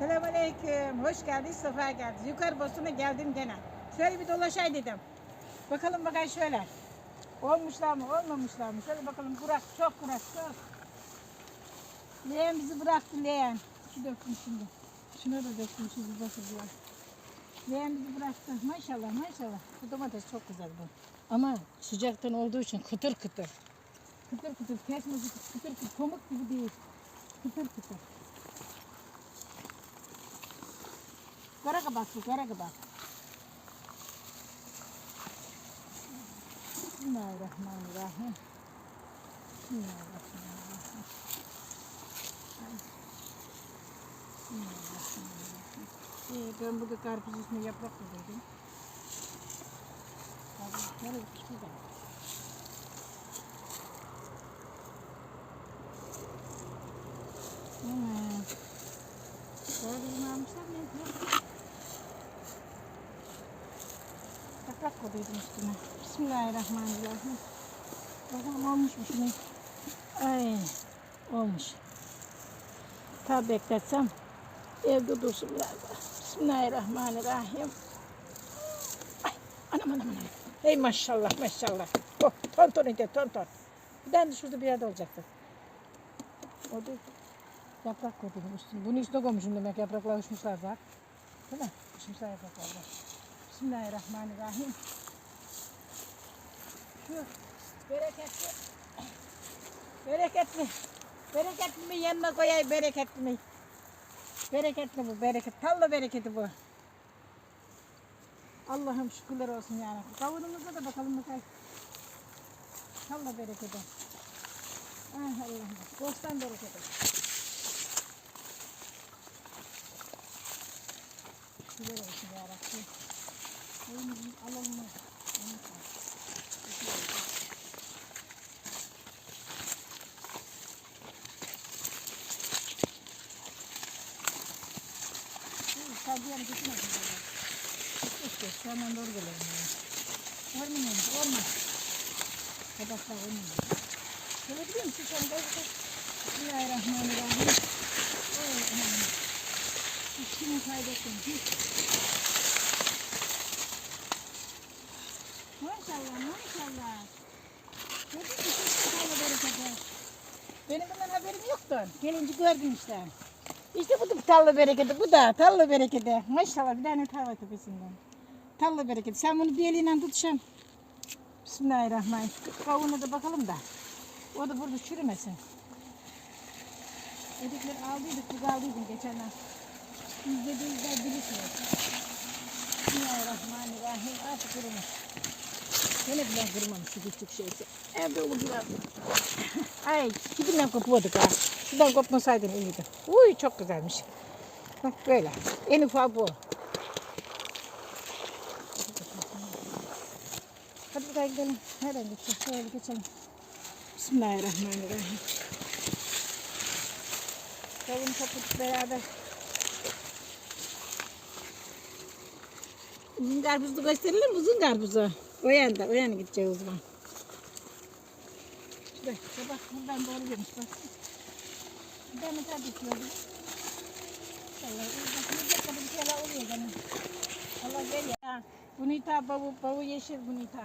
Selamünaleyküm. Hoş geldiniz, sefa geldiniz. Yukarı Boston'a geldim gene. Şöyle bir dolaşay dedim. Bakalım bakalım şöyle. Olmuşlar mı, olmamışlar mı? Şöyle bakalım Burak, çok Burak, çok. Leğen bizi bıraktı leğen. Şu döktüm şimdi. Şuna da döktüm şimdi ya. Leğen bizi bıraktı. Maşallah maşallah. Bu domates çok güzel bu. Ama sıcaktan olduğu için kıtır kıtır. Kıtır kıtır, kesmesi kıtır kıtır, pamuk gibi değil. Kıtır kıtır. Kara kabak bu, kara kabak. Bismillahirrahmanirrahim. Bismillahirrahmanirrahim. Ay. Bismillahirrahmanirrahim. Ee, ben burada karpuz üstüne yaprak koydum. Karpuz nereye gitmiş bu da? Hmm. Karpuzunu almışlar mı? Yok. Yaprak koyduydum üstüne. Bismillahirrahmanirrahim. Bakalım olmuş mu şunu? Ay olmuş. Tabi bekletsem evde dursun daha. Bismillahirrahmanirrahim. Ay anam anam anam. Hey maşallah maşallah. Oh, ton ton ede ton ton. Bir de şurada bir yerde olacaktı. O da yaprak koydum üstüne. Bunu üstüne koymuşum demek yapraklar uçmuşlar zaten. Değil mi? Uçmuşlar yapraklar. Bismillahirrahmanirrahim. Şu bereketli, bereketli, bereketli mi yanına koyayım bereketli mi? Bereketli bu, bereket. Talla bereketi bu. Allah'ım şükürler olsun yani. Kavunumuza da bakalım bakalım. Talla bereketi. Ah Allah'ım. Bostan bereketi. Şükürler olsun yarabbim. Mı? Gitmedim böyle. İşte şu hemen doğru gelelim ya. Orman olmuş, orman. Kabaklar orman. Gelebiliyor musun sen? Gel gel. Bismillahirrahmanirrahim. Oy aman. Hiç kimi kaybettim. Hiç. Maşallah maşallah. Ne bereketi. Benim bundan haberim yoktu. Gelince gördüm işte. İşte bu da tarla bereketi, bu da tarla bereketi. Maşallah bir tane tarla tepesinden. Tarla bereketi. Sen bunu bir eliyle tutuşan. Bismillahirrahmanirrahim. Şu Kavuna da bakalım da. O da burada çürümesin. Edikleri aldıydık, biz aldıydık geçenler. Yüzde de yüzler bilirsiniz. Bismillahirrahmanirrahim. Artık kurumuş. Yine bile kırmamış şu küçük şeysi. Evde olur biraz. Ay dibinden kopuyorduk ha. Şuradan kopmasaydın iyiydi. Uy çok güzelmiş. Bak böyle. En ufak bu. Hadi bir gidelim. Nereden gideceğiz? Şöyle geçelim. Bismillahirrahmanirrahim. Kavunu topladık beraber. Uzun karpuzu gösterelim? Uzun karpuzu. O yanda, o yana gideceğiz o zaman. Şurada bak buradan doğru gelmiş bak. Daha dikiyordu. Allah, bak ne kadar bir şeyler oluyor ya. Bunita, bavu, yeşil bunita.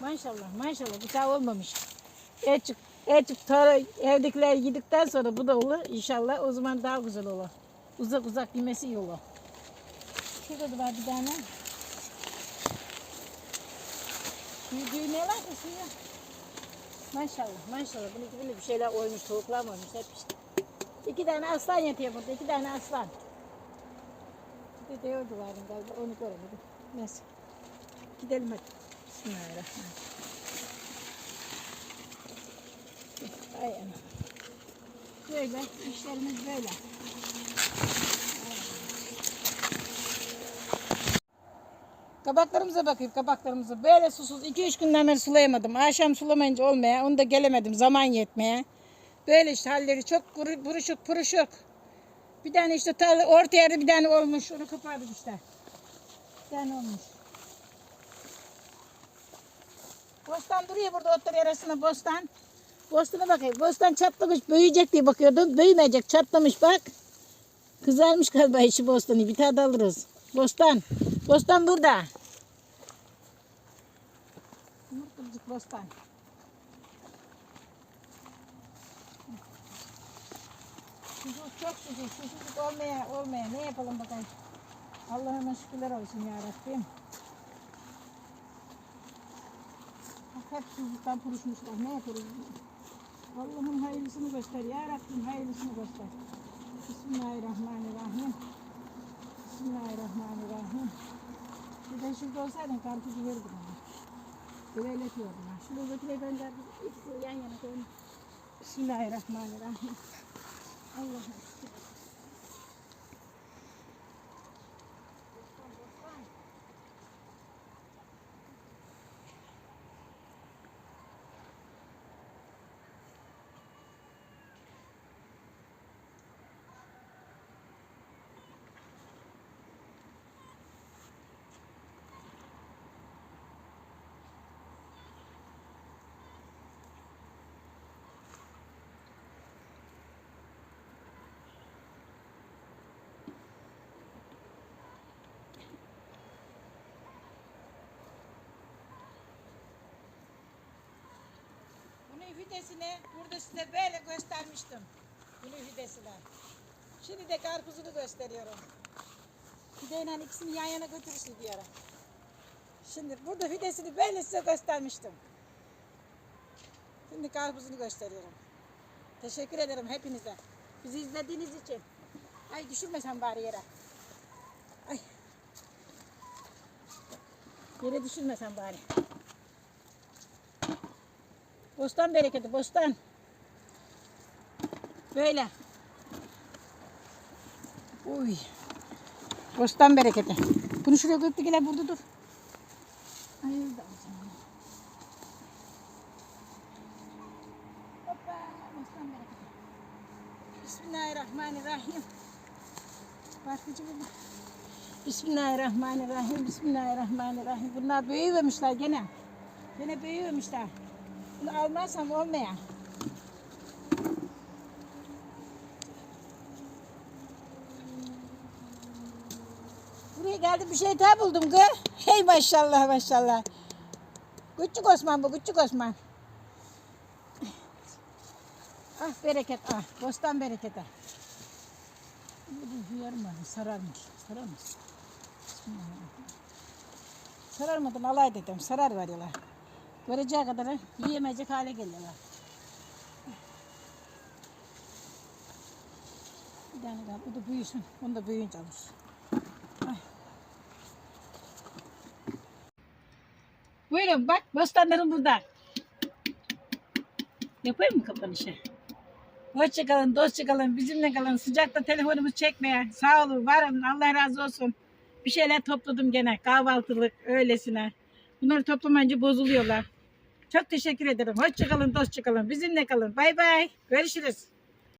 Maşallah, maşallah bıçağı olmamış. Etçik, etçik tara evdekiler yedikten sonra bu da olur. İnşallah o zaman daha güzel olur. Uzak uzak yemesi iyi olur. Şurada da var bir tane. Suyu düğme var mı suyu? Maşallah maşallah. Bunun gibi bir şeyler mı oymuş hep işte. İki tane aslan yatıyor burada, iki tane aslan. Bir de diyordu varım galiba, onu göremedim. Neyse. Gidelim hadi. Bismillahirrahmanirrahim. Böyle, işlerimiz böyle. Kabaklarımıza bakayım kabaklarımıza. Böyle susuz 2-3 günden beri sulayamadım. Akşam sulamayınca olmaya. Onu da gelemedim zaman yetmeye. Böyle işte halleri çok kuru- buruşuk puruşuk. Bir tane işte tarla, orta yerde bir tane olmuş. Onu kopardık işte. Bir tane olmuş. Bostan duruyor burada otlar arasında bostan. Bostana bakayım. Bostan çatlamış büyüyecek diye bakıyordum. Büyümeyecek çatlamış bak. Kızarmış galiba içi bostanı. Bir tane alırız. Bostan. Bostan burada. Bostan. Susuz çok susuz. Susuzluk olmaya olmaya ne yapalım bakalım. Allah'ıma şükürler olsun ya Rabbim. Hep susuzluktan kuruşmuşlar. Ne yaparız? Allah'ım hayırlısını göster ya Rabbim hayırlısını göster. Bismillahirrahmanirrahim. Bismillahirrahmanirrahim. Bir de şurada olsaydın karpuzu verirdim yapıyordum ben. Şurada ötekileri ben de ikisi yan yana koyun. Bismillahirrahmanirrahim. Allah'ım fidesini burada size böyle göstermiştim. Bunun fidesini. Şimdi de karpuzunu gösteriyorum. Fideyle ikisini yan yana götürürsün diyorum. Şimdi burada fidesini böyle size göstermiştim. Şimdi karpuzunu gösteriyorum. Teşekkür ederim hepinize. Bizi izlediğiniz için. Ay düşürmesen bari yere. Ay. Yere düşürmesen bari. Bostan bereketi, bostan. Böyle. Uy. Bostan bereketi. Bunu şuraya koyup da gel burada dur. Ay. Hoppa, bostan bereketi. Bismillahirrahmanirrahim. Parkıcı burada. Bismillahirrahmanirrahim. Bismillahirrahmanirrahim. Bunlar büyümemişler gene. Gene büyümemişler. Bunu almazsam olmayan. Buraya geldim bir şey daha buldum kız. Hey maşallah maşallah. Küçük Osman bu küçük Osman. Ah bereket ah. Bostan bereketi. Bu yarım var. Sararmış. Sararmış. Sararmadım alay dedim. Sarar veriyorlar. Göreceği kadar yiyemeyecek hale geliyorlar. Bir tane daha. Bu da büyüsün. Bunu da büyüyünce alırız. Buyurun bak bostanlarım burada. Yapayım mı kapanışı? Hoşçakalın, dostçakalın, bizimle kalın. Sıcakta telefonumuz çekmeye. Sağ olun, var olun. Allah razı olsun. Bir şeyler topladım gene. Kahvaltılık, öylesine. Bunları toplamayınca bozuluyorlar. Çok teşekkür ederim. Hoşçakalın, dostçakalın. Bizimle kalın. Bay bay. Görüşürüz.